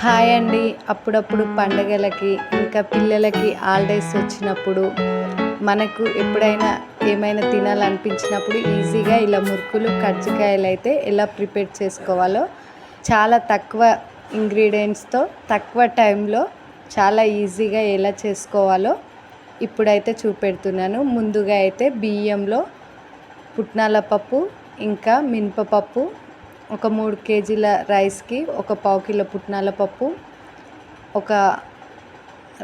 Hi అండి. అప్పుడప్పుడు పండగలకి ఇంకా పిల్లలకి హాలిడేస్ వచ్చినప్పుడు మనకు ఎప్పుడైనా ఏమైనా తినాలనిపించినప్పుడు ఈజీగా ఇలా మురుకులు కజ్జికాయలు అయితే ఎలా ప్రిపేర్ చేసుకోవాలో చాలా తక్కువ ఇంగ్రీడియంట్స్తో తక్కువ టైంలో చాలా ఈజీగా ఎలా చేసుకోవాలో ఇప్పుడైతే చూపెడుతున్నాను. ముందుగా అయితే బియ్యంలో పుట్నాల పప్పు ఇంకా మినపపప్పు ఒక మూడు కేజీల రైస్కి ఒక పావు కిలో పుట్నాల పప్పు ఒక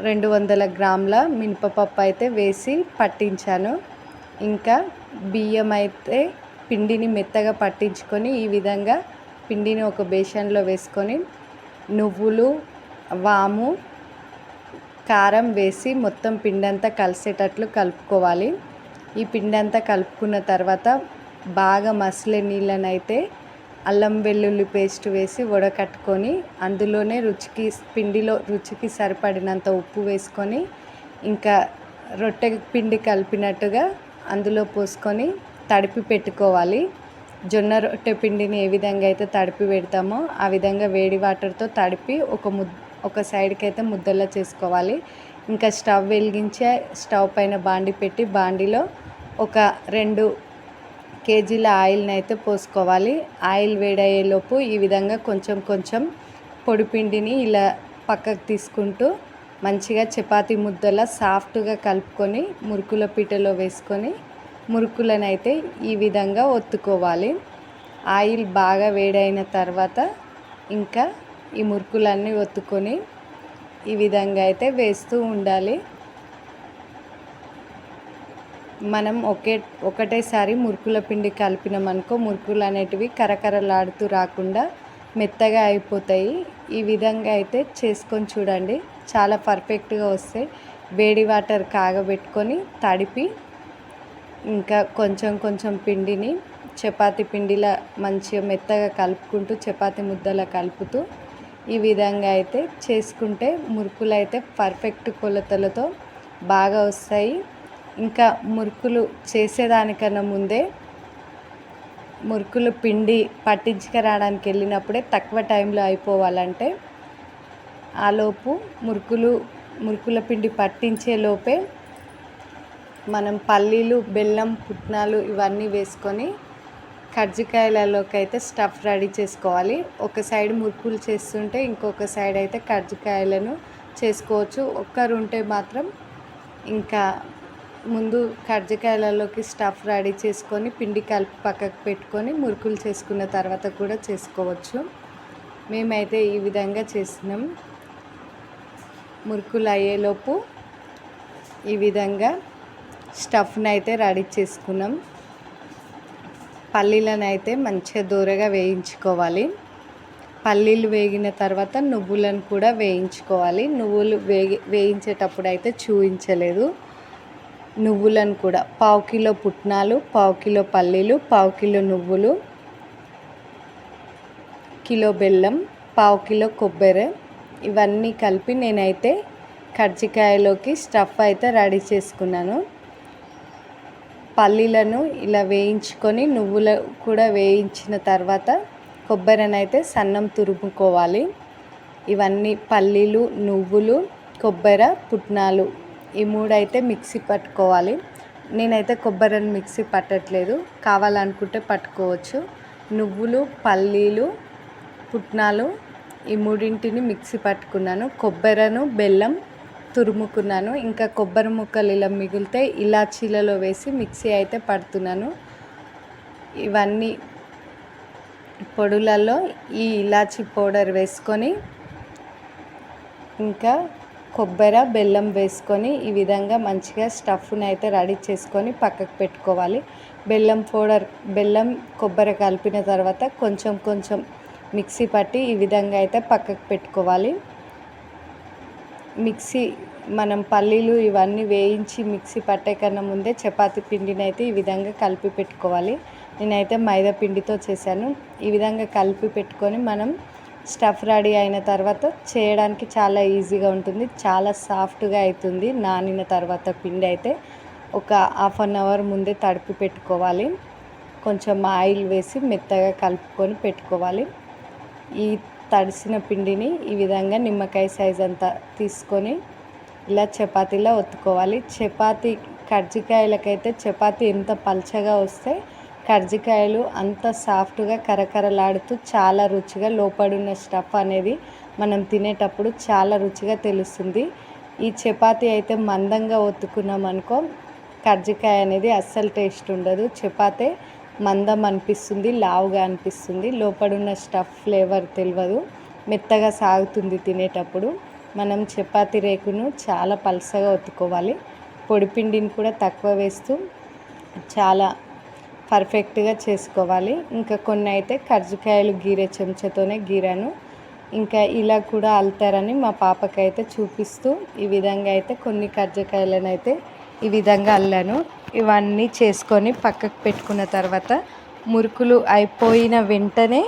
రెండు వందల గ్రాముల మినపపప్పు అయితే వేసి పట్టించాను. ఇంకా బియ్యం అయితే పిండిని మెత్తగా పట్టించుకొని ఈ విధంగా పిండిని ఒక బేషన్లో వేసుకొని నువ్వులు వాము కారం వేసి మొత్తం పిండంతా కలిసేటట్లు కలుపుకోవాలి. ఈ పిండి అంతా కలుపుకున్న తర్వాత బాగా మసిలే నీళ్ళనైతే అల్లం వెల్లుల్లి పేస్ట్ వేసి వడకట్టుకొని అందులోనే రుచికి పిండిలో రుచికి సరిపడినంత ఉప్పు వేసుకొని ఇంకా రొట్టె పిండి కలిపినట్టుగా అందులో పోసుకొని తడిపి పెట్టుకోవాలి. జొన్న రొట్టె పిండిని ఏ విధంగా అయితే తడిపి పెడతామో ఆ విధంగా వేడి వాటర్తో తడిపి ఒక ముద్ద ఒక సైడ్కి అయితే ముద్దలా చేసుకోవాలి. ఇంకా స్టవ్ వెలిగించే స్టవ్ పైన బాండి పెట్టి బాండిలో ఒక రెండు కేజీల ఆయిల్ని అయితే పోసుకోవాలి. ఆయిల్ వేడయ్యేలోపు ఈ విధంగా కొంచెం కొంచెం పొడిపిండిని ఇలా పక్కకు తీసుకుంటూ మంచిగా చపాతి ముద్దలా సాఫ్ట్గా కలుపుకొని మురుకుల పీటలో వేసుకొని మురుకులను అయితే ఈ విధంగా ఒత్తుకోవాలి. ఆయిల్ బాగా వేడైన తర్వాత ఇంకా ఈ మురుకులన్నీ ఒత్తుకొని ఈ విధంగా అయితే వేస్తూ ఉండాలి. మనం ఒకే ఒకటేసారి మురుకుల పిండి కలిపినామనుకో మురుకులు అనేటివి కరకరలాడుతూ రాకుండా మెత్తగా అయిపోతాయి. ఈ విధంగా అయితే చేసుకొని చూడండి. చాలా పర్ఫెక్ట్గా వస్తాయి వేడి వాటర్ కాగబెట్టుకొని తడిపి ఇంకా కొంచెం కొంచెం పిండిని చపాతి పిండిలా మంచిగా మెత్తగా కలుపుకుంటూ చపాతి ముద్దలా కలుపుతూ ఈ విధంగా అయితే చేసుకుంటే మురుకులు అయితే పర్ఫెక్ట్ కొలతలతో బాగా వస్తాయి. ఇంకా మురుకులు చేసేదానికన్నా ముందే మురుకులు పిండి పట్టించుకురావడానికి వెళ్ళినప్పుడే తక్కువ టైంలో అయిపోవాలంటే ఆలోపు మురుకులు మురుకుల పిండి పట్టించే లోపే మనం పల్లీలు బెల్లం పుట్నాలు ఇవన్నీ వేసుకొని కర్జికాయలలోకి అయితే స్టఫ్ రెడీ చేసుకోవాలి. ఒక సైడ్ మురుకులు చేస్తుంటే ఇంకొక సైడ్ అయితే కర్జికాయలను చేసుకోవచ్చు. ఒక్కరు ఉంటే మాత్రం ఇంకా ముందు కర్జికాయలలోకి స్టఫ్ రెడీ చేసుకొని పిండి కలిపి పక్కకు పెట్టుకొని మురుకులు చేసుకున్న తర్వాత కూడా చేసుకోవచ్చు. మేమైతే ఈ విధంగా చేసినాం. మురుకులు అయ్యేలోపు ఈ విధంగా స్టఫ్ని అయితే రెడీ చేసుకున్నాం. పల్లీలను అయితే మంచిగా దూరగా వేయించుకోవాలి. పల్లీలు వేగిన తర్వాత నువ్వులను కూడా వేయించుకోవాలి. నువ్వులు వేగి వేయించేటప్పుడు అయితే చూపించలేదు నువ్వులను కూడా. పావు కిలో పుట్నాలు పావు కిలో పల్లీలు పావు కిలో నువ్వులు కిలో బెల్లం పావు కిలో కొబ్బరి. ఇవన్నీ కలిపి నేనైతే కజ్జికాయలోకి స్టఫ్ అయితే రెడీ చేసుకున్నాను. పల్లీలను ఇలా వేయించుకొని నువ్వులు కూడా వేయించిన తర్వాత కొబ్బరిని అయితే సన్నం తురుముకోవాలి. ఇవన్నీ పల్లీలు నువ్వులు కొబ్బరి పుట్నాలు ఈ మూడు అయితే మిక్సీ పట్టుకోవాలి. నేనైతే కొబ్బరిని మిక్సీ పట్టట్లేదు. కావాలనుకుంటే పట్టుకోవచ్చు. నువ్వులు పల్లీలు పుట్నాలు ఈ మూడింటిని మిక్సీ పట్టుకున్నాను. కొబ్బరిను బెల్లం తురుముకున్నాను. ఇంకా కొబ్బరి ముక్కలు ఇలా మిగిలితే ఇలాచీలలో వేసి మిక్సీ అయితే పడుతున్నాను. ఇవన్నీ పొడులలో ఈ ఇలాచీ పౌడర్ వేసుకొని ఇంకా కొబ్బరి బెల్లం వేసుకొని ఈ విధంగా మంచిగా స్టఫ్ని అయితే రెడీ చేసుకొని పక్కకు పెట్టుకోవాలి. బెల్లం పౌడర్ బెల్లం కొబ్బరి కలిపిన తర్వాత కొంచెం కొంచెం మిక్సీ పట్టి ఈ విధంగా అయితే పక్కకు పెట్టుకోవాలి. మిక్సీ మనం పల్లీలు ఇవన్నీ వేయించి మిక్సీ పట్టే కన్నా ముందే చపాతీ పిండిని అయితే ఈ విధంగా కలిపి పెట్టుకోవాలి. నేనైతే మైదా పిండితో చేశాను. ఈ విధంగా కలిపి పెట్టుకొని మనం స్టఫ్ రెడీ అయిన తర్వాత చేయడానికి చాలా ఈజీగా ఉంటుంది. చాలా సాఫ్ట్గా అవుతుంది నానిన తర్వాత పిండి అయితే ఒక హాఫ్ అన్ అవర్ ముందే తడిపి పెట్టుకోవాలి. కొంచెం ఆయిల్ వేసి మెత్తగా కలుపుకొని పెట్టుకోవాలి. ఈ తడిసిన పిండిని ఈ విధంగా నిమ్మకాయ సైజ్ అంతా తీసుకొని ఇలా చపాతీలా ఒత్తుకోవాలి. చపాతీ కర్జికాయలకైతే చపాతీ ఎంత పల్చగా వస్తే కర్జికాయలు అంత సాఫ్ట్గా కరకరలాడుతూ చాలా రుచిగా లోపడున్న స్టఫ్ అనేది మనం తినేటప్పుడు చాలా రుచిగా తెలుస్తుంది. ఈ చపాతి అయితే మందంగా ఒత్తుకున్నాం అనుకో కర్జికాయ అనేది అస్సలు టేస్ట్ ఉండదు. చపాతే మందం అనిపిస్తుంది లావుగా అనిపిస్తుంది. లోపడున్న స్టఫ్ ఫ్లేవర్ తెలియదు మెత్తగా సాగుతుంది తినేటప్పుడు. మనం చపాతీ రేకును చాలా పలసగా ఒత్తుకోవాలి. పొడిపిండిని కూడా తక్కువ వేస్తూ చాలా పర్ఫెక్ట్గా చేసుకోవాలి. ఇంకా కొన్ని అయితే కర్జికాయలు గీరే చెంచాతోనే గీరాను. ఇంకా ఇలా కూడా అల్తారని మా పాపకైతే చూపిస్తూ ఈ విధంగా అయితే కొన్ని కర్జికాయలను అయితే ఈ విధంగా అల్లాను. ఇవన్నీ చేసుకొని పక్కకు పెట్టుకున్న తర్వాత మురుకులు అయిపోయిన వెంటనే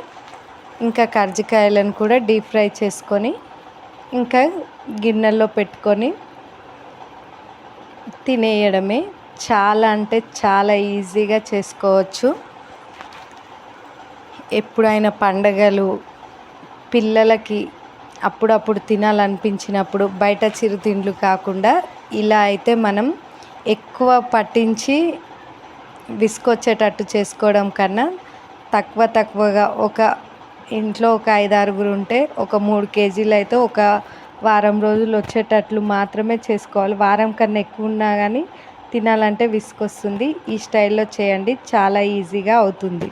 ఇంకా కర్జికాయలను కూడా డీప్ ఫ్రై చేసుకొని ఇంకా గిన్నెల్లో పెట్టుకొని తినేయడమే చాలా అంటే చాలా ఈజీగా చేసుకోవచ్చు. ఎప్పుడైనా పండగలు పిల్లలకి అప్పుడప్పుడు తినాలనిపించినప్పుడు బయట చిరుతిండ్లు కాకుండా ఇలా అయితే మనం ఎక్కువ పట్టించి విసుకొచ్చేటట్టు చేసుకోవడం కన్నా తక్కువ తక్కువగా ఒక ఇంట్లో ఒక ఐదు ఆరుగురు ఉంటే ఒక మూడు కేజీలు అయితే ఒక వారం రోజులు వచ్చేటట్లు మాత్రమే చేసుకోవాలి. వారం కన్నా ఎక్కువ ఉన్నా కానీ తినాలంటే విసుకొస్తుంది ఈ స్టైల్లో చేయండి. చాలా ఈజీగా అవుతుంది.